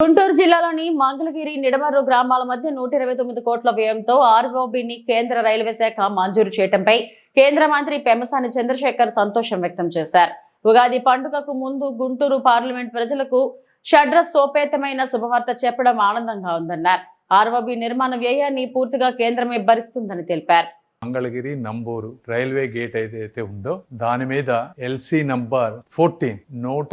గుంటూరు జిల్లాలోని మంగళగిరి నిడమర్రు గ్రామాల మధ్య నూట ఇరవై తొమ్మిది కోట్ల వ్యయంతో ఆర్ఓబిని కేంద్ర రైల్వే శాఖ మంజూరు చేయడంపై కేంద్ర మంత్రి పెమ్మసాని చంద్రశేఖర్ సంతోషం వ్యక్తం చేశారు. ఉగాది పండుగకు ముందు గుంటూరు పార్లమెంట్ ప్రజలకు షడ్ర సోపేతమైన శుభవార్త చెప్పడం ఆనందంగా ఉందన్నారు. ఆర్ఓబి నిర్మాణ వ్యయాన్ని పూర్తిగా కేంద్రమే భరిస్తుందని తెలిపారు. మంగళగిరి నంబూరు రైల్వే గేట్ ఏదైతే ఉందో దాని మీద ఎల్సి నంబర్ ఫోర్టీన్ నూట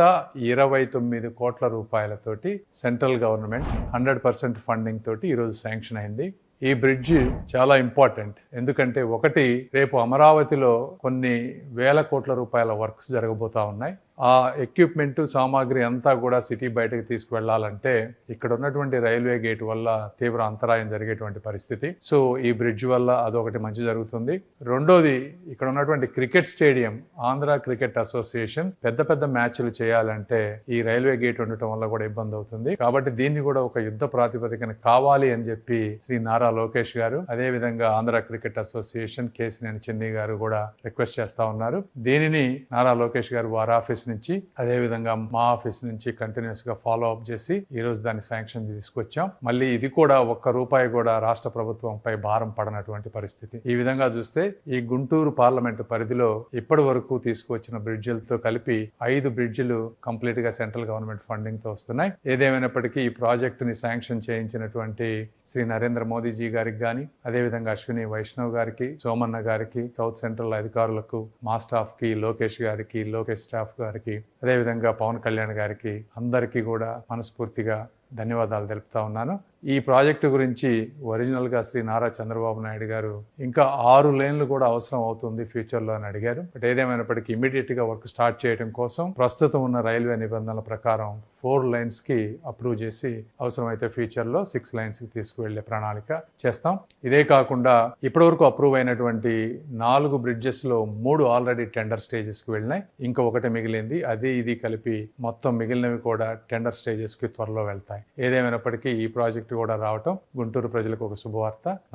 ఇరవై తొమ్మిది కోట్ల రూపాయలతోటి central government hundred percent funding తోటి ఈరోజు శాంక్షన్ అయింది. ఈ బ్రిడ్జ్ చాలా ఇంపార్టెంట్. ఎందుకంటే ఒకటి రేపు అమరావతిలో కొన్ని వేల కోట్ల రూపాయల వర్క్స్ జరగబోతా ఉన్నాయి. ఆ ఎక్విప్మెంట్ సామాగ్రి అంతా కూడా సిటీ బయటకు తీసుకువెళ్ళాలంటే ఇక్కడ ఉన్నటువంటి రైల్వే గేట్ వల్ల తీవ్ర అంతరాయం జరిగేటువంటి పరిస్థితి. సో ఈ బ్రిడ్జ్ వల్ల అదొకటి మంచి జరుగుతుంది. రెండోది ఇక్కడ ఉన్నటువంటి cricket stadium Andhra cricket association పెద్ద పెద్ద మ్యాచ్లు చేయాలంటే ఈ రైల్వే గేట్ ఉండటం వల్ల కూడా ఇబ్బంది అవుతుంది. కాబట్టి దీన్ని కూడా ఒక యుద్ధ ప్రాతిపదికన కావాలి అని చెప్పి శ్రీ నారా లోకేష్ గారు అదే విధంగా ఆంధ్ర క్రికెట్ అసోసియేషన్ కేసినేని చిన్ని గారు కూడా రిక్వెస్ట్ చేస్తా ఉన్నారు. దీనిని నారా లోకేష్ గారు వారి ఆఫీస్ నుంచి అదే విధంగా మా ఆఫీస్ నుంచి కంటిన్యూస్గా ఫాలో అప్ చేసి ఈ రోజు దాన్ని శాంక్షన్ తీసుకొచ్చాం. మళ్ళీ ఇది కూడా ఒక్క రూపాయి కూడా రాష్ట్ర ప్రభుత్వంపై భారం పడనటువంటి పరిస్థితి. ఈ విధంగా చూస్తే ఈ గుంటూరు పార్లమెంట్ పరిధిలో ఇప్పటి వరకు తీసుకువచ్చిన బ్రిడ్జిలతో కలిపి ఐదు బ్రిడ్జిలు కంప్లీట్గా సెంట్రల్ గవర్నమెంట్ ఫండింగ్తో వస్తున్నాయి. ఏదేమైనప్పటికీ ఈ ప్రాజెక్ట్ని శాంక్షన్ చేయించినటువంటి శ్రీ నరేంద్ర మోదీజీ గారికి కానీ అదేవిధంగా అశ్విని వైష్ణవ్ గారికి సోమన్న గారికి సౌత్ సెంట్రల్ అధికారులకు మా స్టాఫ్కి లోకేష్ గారికి లోకేష్ స్టాఫ్ గారికి అదేవిధంగా పవన్ కళ్యాణ్ గారికి అందరికీ కూడా మనస్ఫూర్తిగా ధన్యవాదాలు తెలుపుతా ఉన్నాను. ఈ ప్రాజెక్టు గురించి ఒరిజినల్గా శ్రీ నారా చంద్రబాబు నాయుడు గారు ఇంకా ఆరు లేన్లు కూడా అవసరం అవుతుంది ఫ్యూచర్లో అని అడిగారు. బట్ ఏదేమైనప్పటికీ ఇమీడియట్గా వర్క్ స్టార్ట్ చేయడం కోసం ప్రస్తుతం ఉన్న రైల్వే నిబంధనల ప్రకారం ఫోర్ లైన్స్కి అప్రూవ్ చేసి అవసరమైతే ఫ్యూచర్లో సిక్స్ లైన్స్కి తీసుకువెళ్ళే ప్రణాళిక చేస్తాం. ఇదే కాకుండా ఇప్పటివరకు అప్రూవ్ అయినటువంటి నాలుగు బ్రిడ్జెస్లో మూడు ఆల్రెడీ టెండర్ స్టేజెస్కి వెళ్ళినాయి. ఇంకా ఒకటి మిగిలింది. అది ఇది కలిపి మొత్తం మిగిలినవి కూడా టెండర్ స్టేజెస్కి త్వరలో వెళ్తాయి. ఏదేమైనప్పటికీ ఈ ప్రాజెక్టు కూడా రావటం గుంటూరు ప్రజలకు ఒక శుభవార్త. నా